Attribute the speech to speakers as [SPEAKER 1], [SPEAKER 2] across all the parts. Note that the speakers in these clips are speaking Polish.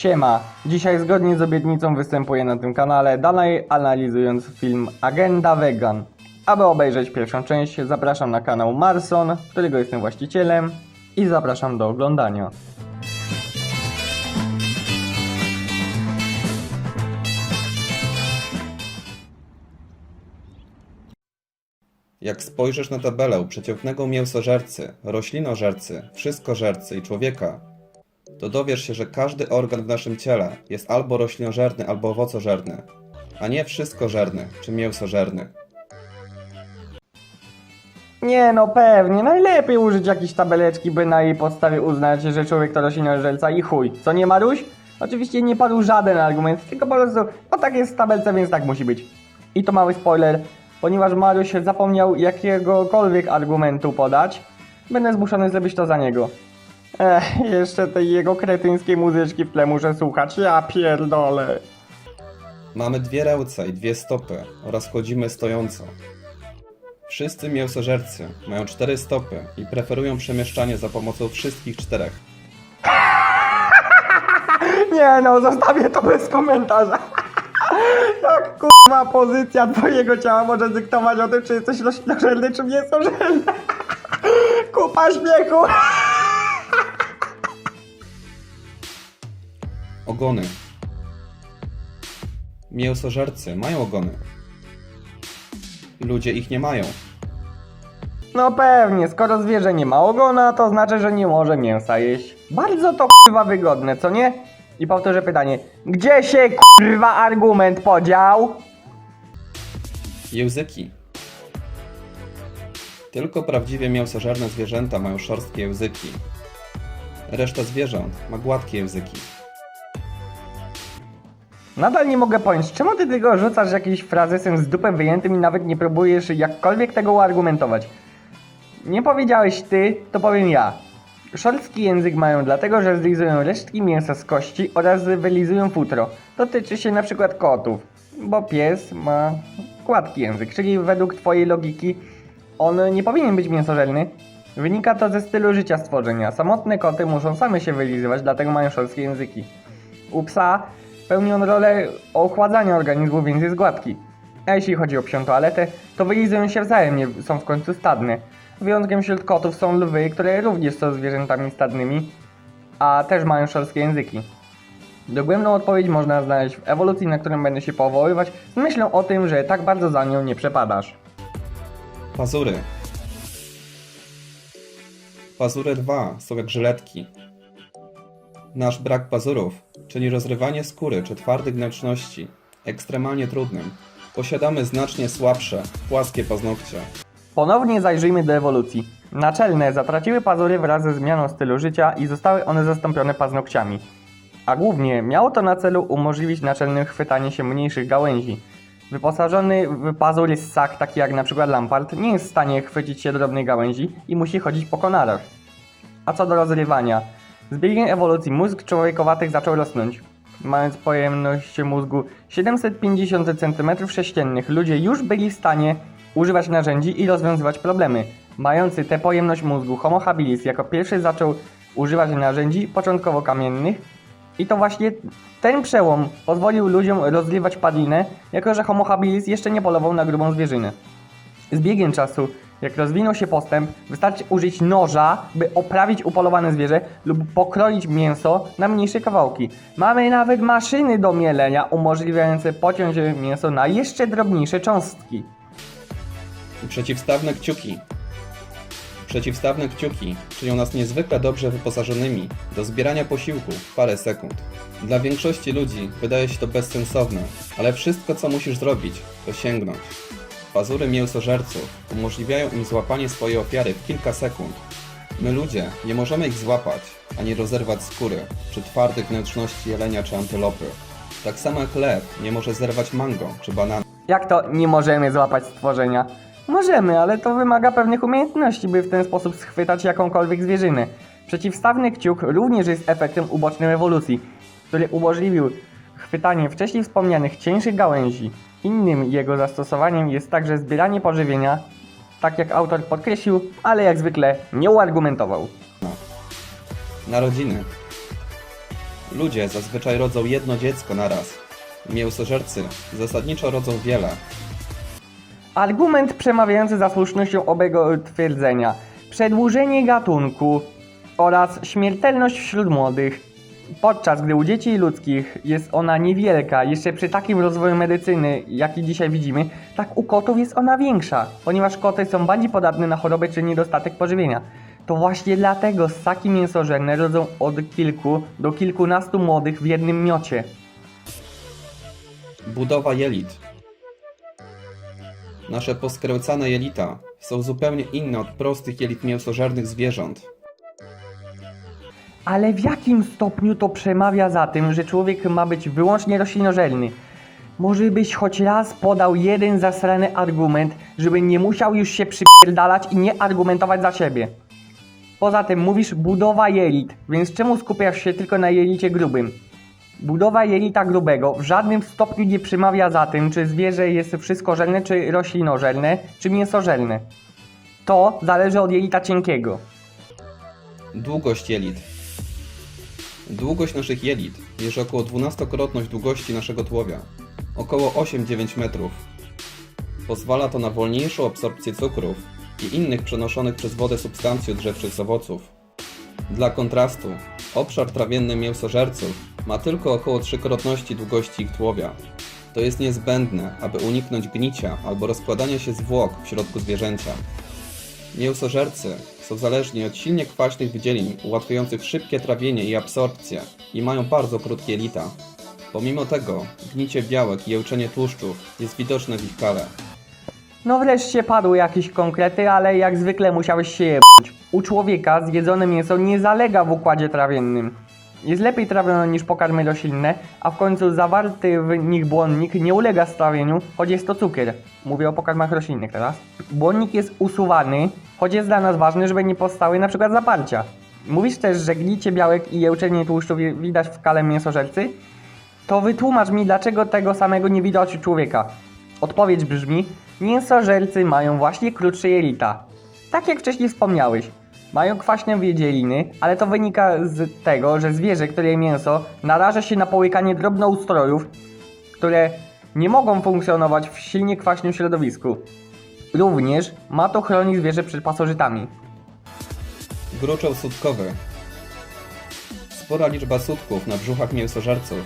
[SPEAKER 1] Siema, dzisiaj zgodnie z obietnicą występuję na tym kanale, dalej analizując film Agenda Vegan. Aby obejrzeć pierwszą część, zapraszam na kanał Marson, którego jestem właścicielem i zapraszam do oglądania.
[SPEAKER 2] Jak spojrzysz na tabelę przeciętnego mięsożercy, roślinożercy, wszystkożercy i człowieka, to dowiesz się, że każdy organ w naszym ciele jest albo roślinożerny, albo owocożerny, a nie wszystkożerny czy mięsożerny.
[SPEAKER 1] Nie no pewnie, najlepiej użyć jakiejś tabeleczki, by na jej podstawie uznać, że człowiek to roślinożerca i chuj. Co nie Maruś? Oczywiście nie padł żaden argument, tylko po prostu, o tak jest w tabelce, więc tak musi być. I to mały spoiler, ponieważ Maruś zapomniał jakiegokolwiek argumentu podać, będę zmuszony zrobić to za niego. Ech, jeszcze tej jego kretyńskiej muzyczki w tle muszę słuchać, ja pierdolę.
[SPEAKER 2] Mamy dwie ręce i dwie stopy oraz chodzimy stojąco. Wszyscy mięsożercy mają cztery stopy i preferują przemieszczanie za pomocą wszystkich czterech.
[SPEAKER 1] Nie no, zostawię to bez komentarza. Jak kurwa pozycja twojego ciała może dyktować o tym, czy jesteś roślinożelny, czy mięsożelny? Kupa śmiechu.
[SPEAKER 2] Ogony. Mięsożercy mają ogony. Ludzie ich nie mają.
[SPEAKER 1] No pewnie, skoro zwierzę nie ma ogona, to znaczy, że nie może mięsa jeść. Bardzo to kurwa wygodne, co nie? I powtórzę pytanie, gdzie się kurwa argument podział?
[SPEAKER 2] Języki. Tylko prawdziwie mięsożerne zwierzęta mają szorstkie języki. Reszta zwierząt ma gładkie języki.
[SPEAKER 1] Nadal nie mogę pojąć, czemu ty tylko rzucasz jakieś frazesem z dupem wyjętym i nawet nie próbujesz jakkolwiek tego uargumentować? Nie powiedziałeś ty, to powiem ja. Szorstki język mają dlatego, że zlizują resztki mięsa z kości oraz wylizują futro. Dotyczy się na przykład kotów, bo pies ma gładki język, czyli według twojej logiki on nie powinien być mięsożelny. Wynika to ze stylu życia stworzenia. Samotne koty muszą same się wylizywać, dlatego mają szorstkie języki. U psa pełni on rolę ochładzania organizmu, więc jest gładki. A jeśli chodzi o psią toaletę, to wylizują się wzajemnie, są w końcu stadne. Wyjątkiem wśród kotów są lwy, które również są zwierzętami stadnymi, a też mają szorstkie języki. Dogłębną odpowiedź można znaleźć w ewolucji, na którą będę się powoływać, z myślą o tym, że tak bardzo za nią nie przepadasz.
[SPEAKER 2] Pazury. Pazury 2 są jak żyletki. Nasz brak pazurów, czyli rozrywanie skóry czy twardych wnętrzności, ekstremalnie trudnym. Posiadamy znacznie słabsze, płaskie paznokcie.
[SPEAKER 1] Ponownie zajrzyjmy do ewolucji. Naczelne zatraciły pazury wraz ze zmianą stylu życia i zostały one zastąpione paznokciami. A głównie miało to na celu umożliwić naczelnym chwytanie się mniejszych gałęzi. Wyposażony w pazury ssak, taki jak np. Lampart, nie jest w stanie chwycić się drobnej gałęzi i musi chodzić po konarach. A co do rozrywania, z biegiem ewolucji mózg człowiekowatych zaczął rosnąć. Mając pojemność mózgu 750 cm3, ludzie już byli w stanie używać narzędzi i rozwiązywać problemy. Mający tę pojemność mózgu Homo habilis jako pierwszy zaczął używać narzędzi początkowo kamiennych i to właśnie ten przełom pozwolił ludziom rozrywać padlinę, jako że Homo habilis jeszcze nie polował na grubą zwierzynę. Z biegiem czasu, jak rozwinął się postęp, wystarczy użyć noża, by oprawić upolowane zwierzę lub pokroić mięso na mniejsze kawałki. Mamy nawet maszyny do mielenia umożliwiające pociąć mięso na jeszcze drobniejsze cząstki.
[SPEAKER 2] Przeciwstawne kciuki. Przeciwstawne kciuki czynią nas niezwykle dobrze wyposażonymi do zbierania posiłku w parę sekund. Dla większości ludzi wydaje się to bezsensowne, ale wszystko co musisz zrobić to sięgnąć. Pazury mięsożerców umożliwiają im złapanie swojej ofiary w kilka sekund. My ludzie nie możemy ich złapać, ani rozerwać skóry, czy twardych wnętrzności jelenia czy antylopy. Tak samo jak lew nie może zerwać mango czy banana.
[SPEAKER 1] Jak to nie możemy złapać stworzenia? Możemy, ale to wymaga pewnych umiejętności, by w ten sposób schwytać jakąkolwiek zwierzynę. Przeciwstawny kciuk również jest efektem ubocznym ewolucji, który umożliwił chwytanie wcześniej wspomnianych cieńszych gałęzi. Innym jego zastosowaniem jest także zbieranie pożywienia, tak jak autor podkreślił, ale jak zwykle nie uargumentował.
[SPEAKER 2] Narodziny. Ludzie zazwyczaj rodzą jedno dziecko naraz. Mięsożercy zasadniczo rodzą wiele.
[SPEAKER 1] Argument przemawiający za słusznością obego twierdzenia. Przedłużenie gatunku oraz śmiertelność wśród młodych. Podczas gdy u dzieci ludzkich jest ona niewielka, jeszcze przy takim rozwoju medycyny, jaki dzisiaj widzimy, tak u kotów jest ona większa, ponieważ koty są bardziej podatne na choroby czy niedostatek pożywienia. To właśnie dlatego ssaki mięsożerne rodzą od kilku do kilkunastu młodych w jednym miocie.
[SPEAKER 2] Budowa jelit. Nasze poskręcane jelita są zupełnie inne od prostych jelit mięsożernych zwierząt.
[SPEAKER 1] Ale w jakim stopniu to przemawia za tym, że człowiek ma być wyłącznie roślinożerny? Może byś choć raz podał jeden zasrany argument, żeby nie musiał już się przypierdalać i nie argumentować za siebie. Poza tym mówisz budowa jelit, więc czemu skupiasz się tylko na jelicie grubym? Budowa jelita grubego w żadnym stopniu nie przemawia za tym, czy zwierzę jest wszystkożelne, czy roślinożelne, czy mięsożelne. To zależy od jelita cienkiego.
[SPEAKER 2] Długość jelit. Długość naszych jelit jest około 12-krotność długości naszego tułowia, około 8-9 metrów. Pozwala to na wolniejszą absorpcję cukrów i innych przenoszonych przez wodę substancji odżywczych z owoców. Dla kontrastu, obszar trawienny mięsożerców ma tylko około trzykrotności długości ich tułowia. To jest niezbędne, aby uniknąć gnicia albo rozkładania się zwłok w środku zwierzęcia. Mięsożercy są zależni od silnie kwaśnych wydzielin ułatwiających szybkie trawienie i absorpcję i mają bardzo krótkie jelita. Pomimo tego, gnicie białek i jełczenie tłuszczów jest widoczne w ich kale.
[SPEAKER 1] No wreszcie padły jakieś konkrety, ale jak zwykle musiałeś się jebać. U człowieka zjedzone mięso nie zalega w układzie trawiennym. Jest lepiej trawione niż pokarmy roślinne, a w końcu zawarty w nich błonnik nie ulega strawieniu, choć jest to cukier. Mówię o pokarmach roślinnych teraz. Błonnik jest usuwany, choć jest dla nas ważny, żeby nie powstały na przykład zaparcia. Mówisz też, że gnicie białek i jełczenie tłuszczów widać w kale mięsożercy? To wytłumacz mi, dlaczego tego samego nie widać u człowieka. Odpowiedź brzmi: mięsożercy mają właśnie krótsze jelita. Tak jak wcześniej wspomniałeś, mają kwaśne wiedzieliny, ale to wynika z tego, że zwierzę, które je mięso, naraża się na połykanie drobnoustrojów, które nie mogą funkcjonować w silnie kwaśnym środowisku. Również ma to chronić zwierzę przed pasożytami.
[SPEAKER 2] Gruczoł sutkowy. Spora liczba sutków na brzuchach mięsożerców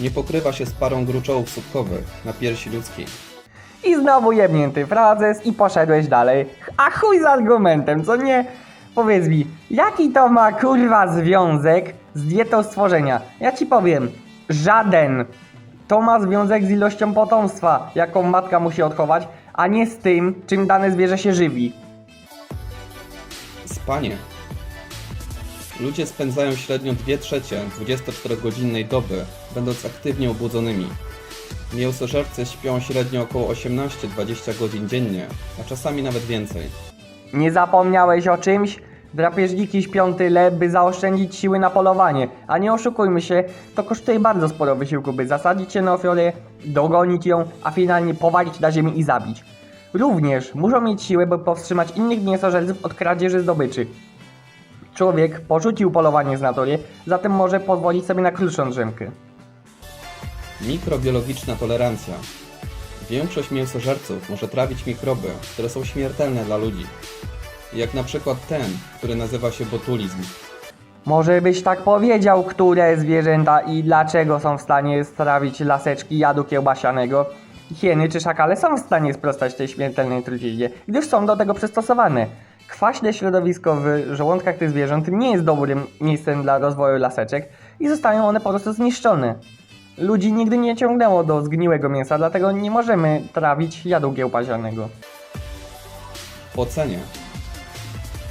[SPEAKER 2] nie pokrywa się z parą gruczołów sutkowych na piersi ludzkiej.
[SPEAKER 1] I znowu jebnięty frazes i poszedłeś dalej. A chuj z argumentem, co nie? Powiedz mi, jaki to ma kurwa związek z dietą stworzenia? Ja ci powiem, żaden. To ma związek z ilością potomstwa, jaką matka musi odchować, a nie z tym, czym dane zwierzę się żywi.
[SPEAKER 2] Spanie. Ludzie spędzają średnio 2 trzecie 24-godzinnej doby, będąc aktywnie obudzonymi. Mięsożercy śpią średnio około 18-20 godzin dziennie, a czasami nawet więcej.
[SPEAKER 1] Nie zapomniałeś o czymś? Drapieżniki śpią tyle, by zaoszczędzić siły na polowanie, a nie oszukujmy się, to kosztuje bardzo sporo wysiłku, by zasadzić się na ofiarę, dogonić ją, a finalnie powalić na ziemię i zabić. Również muszą mieć siłę, by powstrzymać innych mięsożerców od kradzieży zdobyczy. Człowiek porzucił polowanie z natury, zatem może pozwolić sobie na krótszą drzemkę.
[SPEAKER 2] Mikrobiologiczna tolerancja. Większość mięsożerców może trawić mikroby, które są śmiertelne dla ludzi. Jak na przykład ten, który nazywa się botulizm.
[SPEAKER 1] Może byś tak powiedział, które zwierzęta i dlaczego są w stanie strawić laseczki jadu kiełbasianego? Hieny czy szakale są w stanie sprostać tej śmiertelnej truciźnie, gdyż są do tego przystosowane. Kwaśne środowisko w żołądkach tych zwierząt nie jest dobrym miejscem dla rozwoju laseczek i zostają one po prostu zniszczone. Ludzi nigdy nie ciągnęło do zgniłego mięsa, dlatego nie możemy trawić jadu kiełbasianego.
[SPEAKER 2] Pocenie.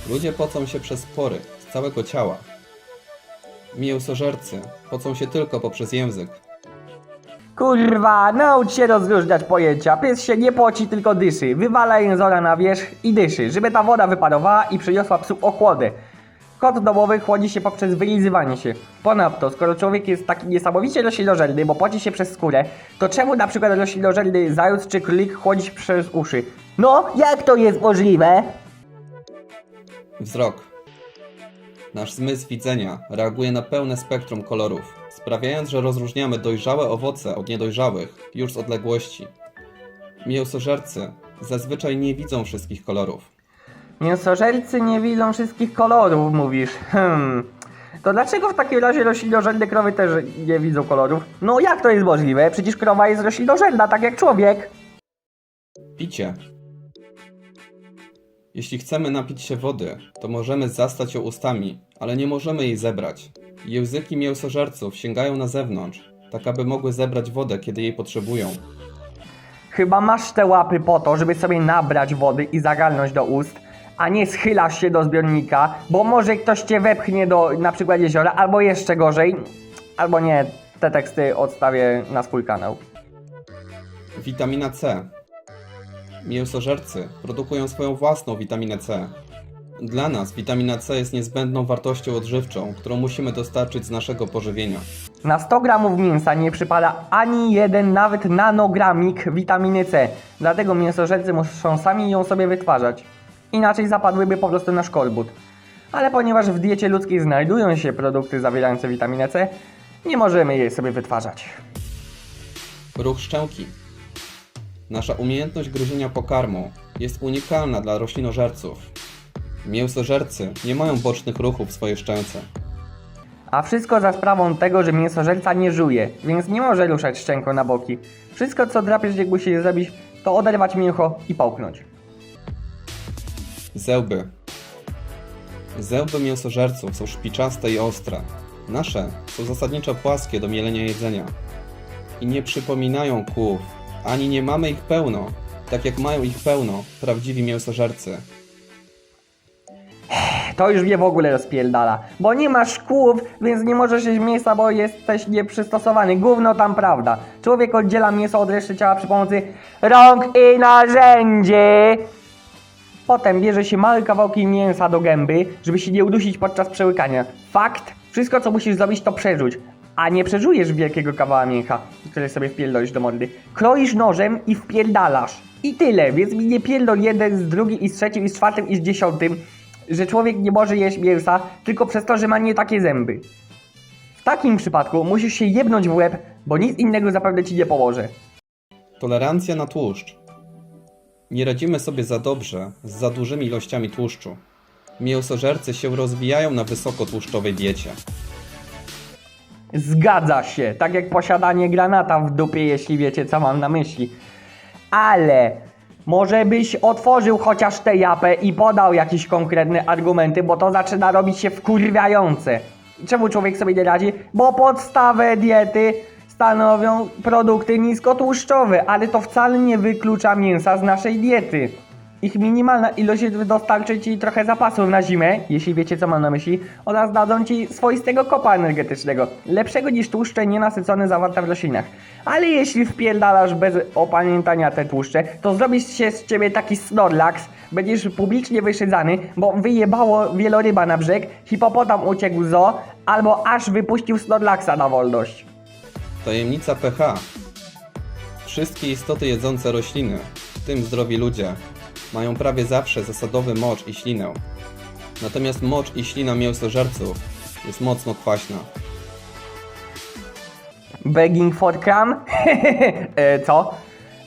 [SPEAKER 2] Ludzie pocą się przez pory z całego ciała. Mięsożercy pocą się tylko poprzez język.
[SPEAKER 1] Kurwa, naucz się rozróżniać pojęcia. Pies się nie poci, tylko dyszy. Wywala jęzora na wierzch i dyszy, żeby ta woda wyparowała i przyniosła psu ochłodę. Kot domowy chłodzi się poprzez wylizywanie się. Ponadto, skoro człowiek jest taki niesamowicie roślinożerny, bo poci się przez skórę, to czemu na przykład roślinożerny zając czy królik chłodzi się przez uszy? No, jak to jest możliwe?
[SPEAKER 2] Wzrok. Nasz zmysł widzenia reaguje na pełne spektrum kolorów, sprawiając, że rozróżniamy dojrzałe owoce od niedojrzałych już z odległości. Mięsożercy zazwyczaj nie widzą wszystkich kolorów.
[SPEAKER 1] Mięsożercy nie widzą wszystkich kolorów, mówisz. Hmm. To dlaczego w takim razie roślinożerne krowy też nie widzą kolorów? No jak to jest możliwe? Przecież krowa jest roślinożerna, tak jak człowiek.
[SPEAKER 2] Picie. Jeśli chcemy napić się wody, to możemy zastać ją ustami, ale nie możemy jej zebrać. Języki mięsożerców sięgają na zewnątrz, tak aby mogły zebrać wodę, kiedy jej potrzebują.
[SPEAKER 1] Chyba masz te łapy po to, żeby sobie nabrać wody i zagarnąć do ust, a nie schylasz się do zbiornika, bo może ktoś cię wepchnie do na przykład jeziora, albo jeszcze gorzej, albo nie, te teksty odstawię na swój kanał.
[SPEAKER 2] Witamina C. Mięsożercy produkują swoją własną witaminę C. Dla nas witamina C jest niezbędną wartością odżywczą, którą musimy dostarczyć z naszego pożywienia.
[SPEAKER 1] Na 100 gramów mięsa nie przypada ani jeden, nawet nanogramik witaminy C. Dlatego mięsożercy muszą sami ją sobie wytwarzać. Inaczej zapadłyby po prostu na szkorbut. Ale ponieważ w diecie ludzkiej znajdują się produkty zawierające witaminę C, nie możemy jej sobie wytwarzać.
[SPEAKER 2] Ruch szczęki. Nasza umiejętność gryzienia pokarmu jest unikalna dla roślinożerców. Mięsożercy nie mają bocznych ruchów w swojej szczęce.
[SPEAKER 1] A wszystko za sprawą tego, że mięsożerca nie żuje, więc nie może ruszać szczęką na boki. Wszystko co drapieżnik musi zrobić, to oderwać mięcho i połknąć.
[SPEAKER 2] Zęby. Zęby mięsożerców są szpiczaste i ostre. Nasze są zasadniczo płaskie do mielenia jedzenia. I nie przypominają kłów, ani nie mamy ich pełno, tak jak mają ich pełno prawdziwi mięsożercy.
[SPEAKER 1] To już mnie w ogóle rozpierdala. Bo nie masz kłów, więc nie możesz jeść mięsa, bo jesteś nieprzystosowany. Gówno tam prawda. Człowiek oddziela mięso od reszty ciała przy pomocy rąk i narzędzi. Potem bierze się małe kawałki mięsa do gęby, żeby się nie udusić podczas przełykania. Fakt, wszystko co musisz zrobić to przerzuć. A nie przeżujesz wielkiego kawała mięcha, który sobie wpierdolisz do mordy. Kroisz nożem i wpierdalasz. I tyle, więc mi nie pierdol jeden z drugim i z trzecim i z czwartym i z dziesiątym, że człowiek nie może jeść mięsa tylko przez to, że ma nie takie zęby. W takim przypadku musisz się jebnąć w łeb, bo nic innego zapewne ci nie pomoże.
[SPEAKER 2] Tolerancja na tłuszcz. Nie radzimy sobie za dobrze z za dużymi ilościami tłuszczu. Mięsożercy się rozwijają na wysokotłuszczowej diecie.
[SPEAKER 1] Zgadza się, tak jak posiadanie granata w dupie, jeśli wiecie co mam na myśli. Ale może byś otworzył chociaż tę japę i podał jakieś konkretne argumenty, bo to zaczyna robić się wkurwiające. Czemu człowiek sobie nie radzi? Bo podstawę diety stanowią produkty niskotłuszczowe, ale to wcale nie wyklucza mięsa z naszej diety. Ich minimalna ilość dostarczy ci trochę zapasów na zimę, jeśli wiecie co mam na myśli, oraz dadzą ci swoistego kopa energetycznego, lepszego niż tłuszcze nienasycone zawarte w roślinach. Ale jeśli wpierdalasz bez opamiętania te tłuszcze, to zrobisz się z ciebie taki snorlax, będziesz publicznie wyszydzany, bo wyjebało wieloryba na brzeg, hipopotam uciekł z albo aż wypuścił snorlaxa na wolność.
[SPEAKER 2] Tajemnica pH. Wszystkie istoty jedzące rośliny, w tym zdrowi ludzie, mają prawie zawsze zasadowy mocz i ślinę. Natomiast mocz i ślina mięsożerców jest mocno kwaśna.
[SPEAKER 1] Begging for crumb? e, co?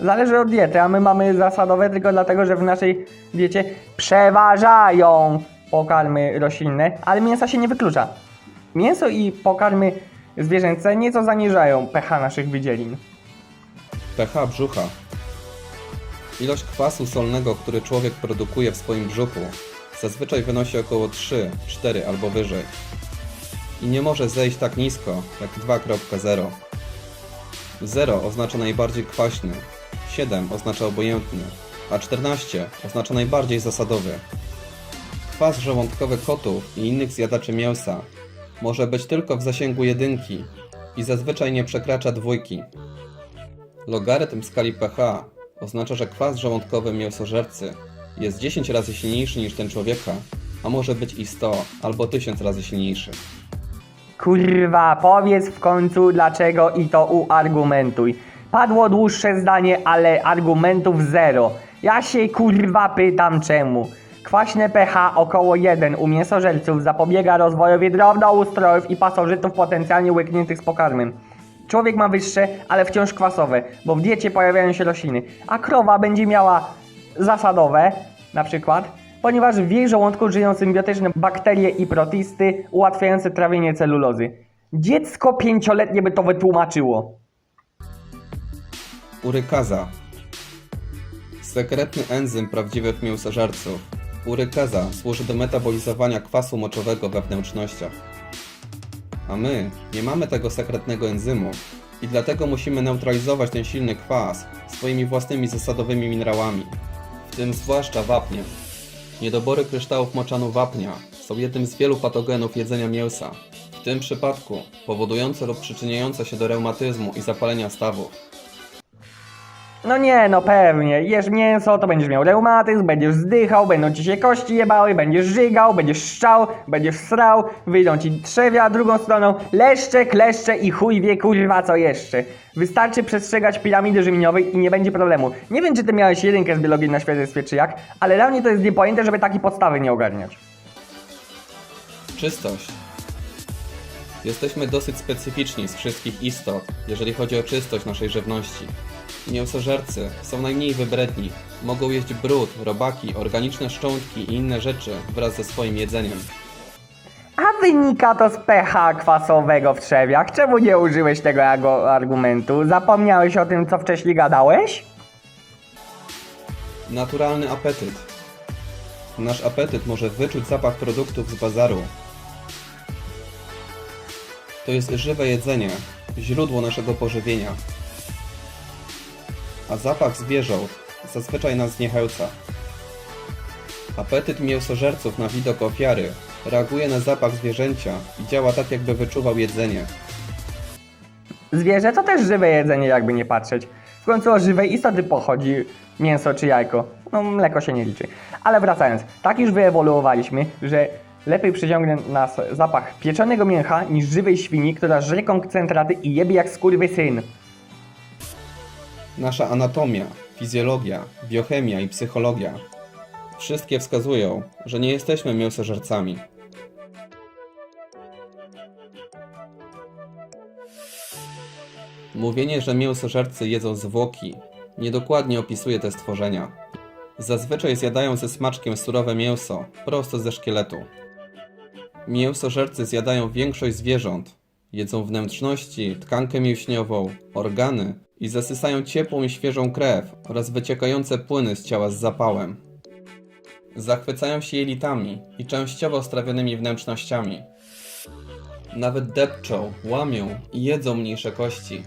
[SPEAKER 1] Zależy od diety, a my mamy zasadowe tylko dlatego, że w naszej diecie przeważają pokarmy roślinne, ale mięsa się nie wyklucza. Mięso i pokarmy zwierzęce nieco zaniżają pH naszych wydzielin.
[SPEAKER 2] pH brzucha. Ilość kwasu solnego, który człowiek produkuje w swoim brzuchu, zazwyczaj wynosi około 3, 4 albo wyżej. I nie może zejść tak nisko jak 2.0. 0 oznacza najbardziej kwaśny, 7 oznacza obojętny, a 14 oznacza najbardziej zasadowy. Kwas żołądkowy kotów i innych zjadaczy mięsa może być tylko w zasięgu jedynki i zazwyczaj nie przekracza dwójki. Logarytm skali pH oznacza, że kwas żołądkowy mięsożercy jest 10 razy silniejszy niż ten człowieka, a może być i 100 albo 1000 razy silniejszy.
[SPEAKER 1] Kurwa, powiedz w końcu dlaczego i to uargumentuj. Padło dłuższe zdanie, ale argumentów zero. Ja się kurwa pytam czemu. Kwaśne pH około 1 u mięsożerców zapobiega rozwojowi drobnoustrojów i pasożytów potencjalnie łykniętych z pokarmem. Człowiek ma wyższe, ale wciąż kwasowe, bo w diecie pojawiają się rośliny, a krowa będzie miała zasadowe, na przykład, ponieważ w jej żołądku żyją symbiotyczne bakterie i protisty ułatwiające trawienie celulozy. Dziecko pięcioletnie by to wytłumaczyło.
[SPEAKER 2] Urykaza. Sekretny enzym prawdziwych mięsożerców. Urykaza służy do metabolizowania kwasu moczowego we wnętrznościach. A my nie mamy tego sekretnego enzymu i dlatego musimy neutralizować ten silny kwas swoimi własnymi zasadowymi minerałami, w tym zwłaszcza wapniem. Niedobory kryształów moczanu wapnia są jednym z wielu patogenów jedzenia mięsa, w tym przypadku powodujące lub przyczyniające się do reumatyzmu i zapalenia stawów.
[SPEAKER 1] No nie, no pewnie. Jesz mięso, to będziesz miał reumatyzm, będziesz zdychał, będą ci się kości jebały, będziesz żygał, będziesz szczał, będziesz srał, wyjdą ci trzewia drugą stroną, leszcze, kleszcze i chuj wie kurwa co jeszcze. Wystarczy przestrzegać piramidy żywieniowej i nie będzie problemu. Nie wiem, czy ty miałeś jedynkę z biologii na świadectwie czy jak, ale dla mnie to jest niepojęte, żeby takiej podstawy nie ogarniać.
[SPEAKER 2] Czystość. Jesteśmy dosyć specyficzni z wszystkich istot, jeżeli chodzi o czystość naszej żywności. Mięsożercy są najmniej wybredni. Mogą jeść brud, robaki, organiczne szczątki i inne rzeczy wraz ze swoim jedzeniem.
[SPEAKER 1] A wynika to z pH kwasowego w trzewiach. Czemu nie użyłeś tego jako argumentu? Zapomniałeś o tym, co wcześniej gadałeś?
[SPEAKER 2] Naturalny apetyt. Nasz apetyt może wyczuć zapach produktów z bazaru. To jest żywe jedzenie, źródło naszego pożywienia. A zapach zwierząt zazwyczaj nas zniechęca. Apetyt mięsożerców na widok ofiary reaguje na zapach zwierzęcia i działa tak, jakby wyczuwał jedzenie.
[SPEAKER 1] Zwierzę to też żywe jedzenie, jakby nie patrzeć. W końcu o żywej istoty pochodzi mięso czy jajko. No, mleko się nie liczy. Ale wracając, tak już wyewoluowaliśmy, że lepiej przyciągnie nas zapach pieczonego mięcha niż żywej świni, która żre koncentraty i jebie jak skurwysyn.
[SPEAKER 2] Nasza anatomia, fizjologia, biochemia i psychologia wszystkie wskazują, że nie jesteśmy mięsożercami. Mówienie, że mięsożercy jedzą zwłoki, niedokładnie opisuje te stworzenia. Zazwyczaj zjadają ze smaczkiem surowe mięso, prosto ze szkieletu. Mięsożercy zjadają większość zwierząt. Jedzą wnętrzności, tkankę mięśniową, organy i zasysają ciepłą i świeżą krew oraz wyciekające płyny z ciała z zapałem. Zachwycają się jelitami i częściowo strawionymi wnętrznościami. Nawet depczą, łamią i jedzą mniejsze kości.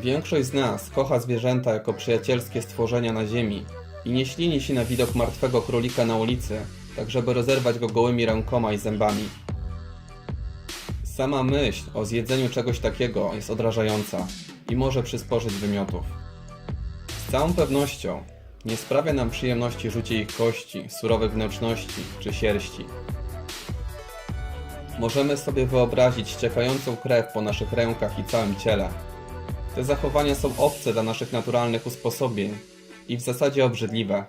[SPEAKER 2] Większość z nas kocha zwierzęta jako przyjacielskie stworzenia na ziemi i nie ślini się na widok martwego królika na ulicy, tak żeby rozerwać go gołymi rękoma i zębami. Sama myśl o zjedzeniu czegoś takiego jest odrażająca i może przysporzyć wymiotów. Z całą pewnością nie sprawia nam przyjemności rzucie ich kości, surowych wnętrzności czy sierści. Możemy sobie wyobrazić ściekającą krew po naszych rękach i całym ciele. Te zachowania są obce dla naszych naturalnych usposobień i w zasadzie obrzydliwe.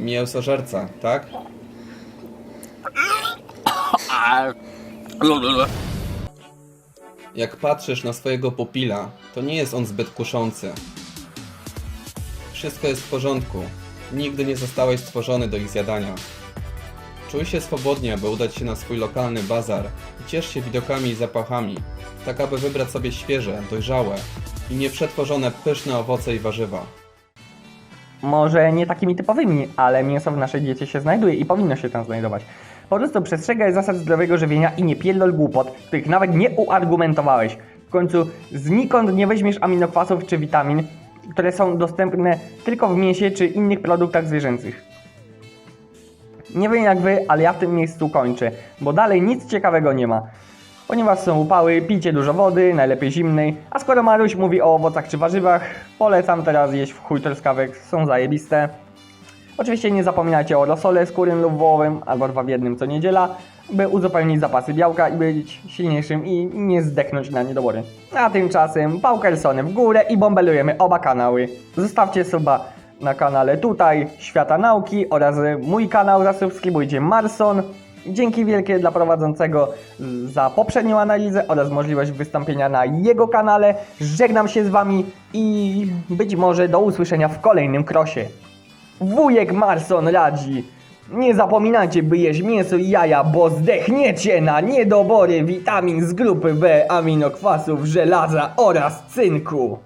[SPEAKER 2] Mięsożerca, tak? Jak patrzysz na swojego pupila, to nie jest on zbyt kuszący. Wszystko jest w porządku. Nigdy nie zostałeś stworzony do ich zjadania. Czuj się swobodnie, aby udać się na swój lokalny bazar i ciesz się widokami i zapachami, tak aby wybrać sobie świeże, dojrzałe i nieprzetworzone pyszne owoce i warzywa.
[SPEAKER 1] Może nie takimi typowymi, ale mięso w naszej diecie się znajduje i powinno się tam znajdować. Po prostu przestrzegaj zasad zdrowego żywienia i nie pierdol głupot, których nawet nie uargumentowałeś. W końcu znikąd nie weźmiesz aminokwasów czy witamin, które są dostępne tylko w mięsie czy innych produktach zwierzęcych. Nie wiem jak wy, ale ja w tym miejscu kończę, bo dalej nic ciekawego nie ma. Ponieważ są upały, pijcie dużo wody, najlepiej zimnej, a skoro Maruś mówi o owocach czy warzywach, polecam teraz jeść w chuj truskawek, są zajebiste. Oczywiście nie zapominajcie o rosole skórym lub wołowym, albo dwa w jednym co niedziela, by uzupełnić zapasy białka i być silniejszym i nie zdechnąć na niedobory. A tymczasem Paukersony w górę i bąbelujemy oba kanały. Zostawcie suba na kanale tutaj, Świata Nauki oraz mój kanał, zasubskrybujcie Marson. Dzięki wielkie dla prowadzącego za poprzednią analizę oraz możliwość wystąpienia na jego kanale. Żegnam się z wami i być może do usłyszenia w kolejnym krosie. Wujek Marson radzi. Nie zapominajcie, by jeść mięso i jaja, bo zdechniecie na niedobory witamin z grupy B, aminokwasów, żelaza oraz cynku.